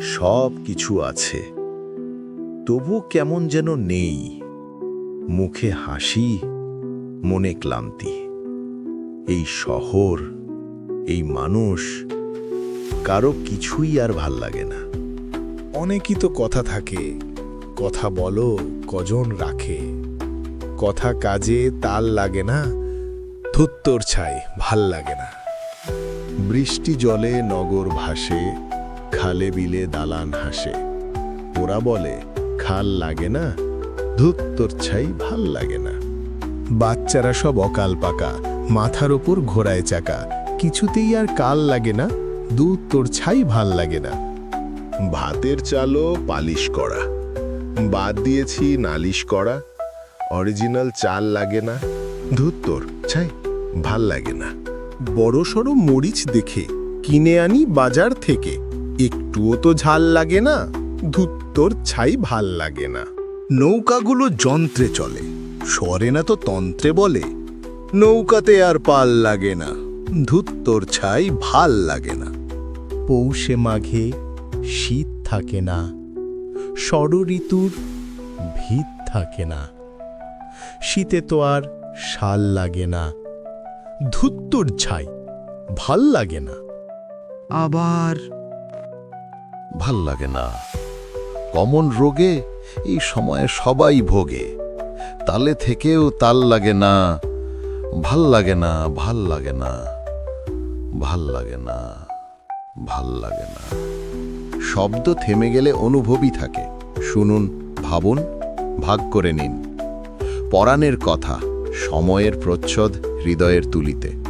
সব কিছু আছে। তবু কেমন যেন নেই। মুখে হাসি, মনে ক্লান্তি। এই শহর, এই মানুষ, কারও কিছুই আর ভালো লাগে না। অনেকই তো কথা থাকে। কথা বলো, কজন রাখে। কথা কাজে তাল লাগে না, ধুত্তর ছাই ভালো লাগে না। বৃষ্টি জলে নগর ভাসে খালে বিলে দালান হাসে। ওরা বলে, খাল লাগে না ধুত্তর ছাই ভালো লাগে না। বাচ্চারা সব অকাল পাকা, মাথার ওপর ঘোড়ায় চাকা, কিছুতেই আর কাল লাগে না, দুধ তোর ছাই ভালো লাগে না। ভাতের চালও পালিশ করা, বাদ দিয়েছি নালিশ করা, অরিজিনাল চাল লাগে না ধুত্তর ছাই ভালো লাগে না। বড় সড়ো মরিচ দেখে, কিনে আনি বাজার থেকে একটুও তো ঝাল লাগে না, ধুত্তর ছাই ভালো লাগে না। নৌকাগুলো যন্ত্রে চলে সরে না তো তন্ত্রে বলে, নৌকাতে আর পাল লাগে না, ধুত্তর ছাই ভালো লাগে না। পৌষে মাঘে শীত থাকে না, ষড় ঋতুর ভিত থাকে না, শীতে তো আর শাল লাগে না, ধুত্তর ছাই ভালো লাগে না। আবার ভালো লাগে না। কমন রোগে এই সময়ে সবাই ভোগে। তালে থেকেও তাল লাগে না। ভালো লাগে না, ভালো লাগে না। ভালো লাগে না, ভালো লাগে না। শব্দ থেমে গেলে অনুভবই থাকে। শুনুন, ভাবুন, ভাগ করে নিন। পরাণের কথা, সময়ের প্রচ্ছদ, হৃদয়ের তুলিতে।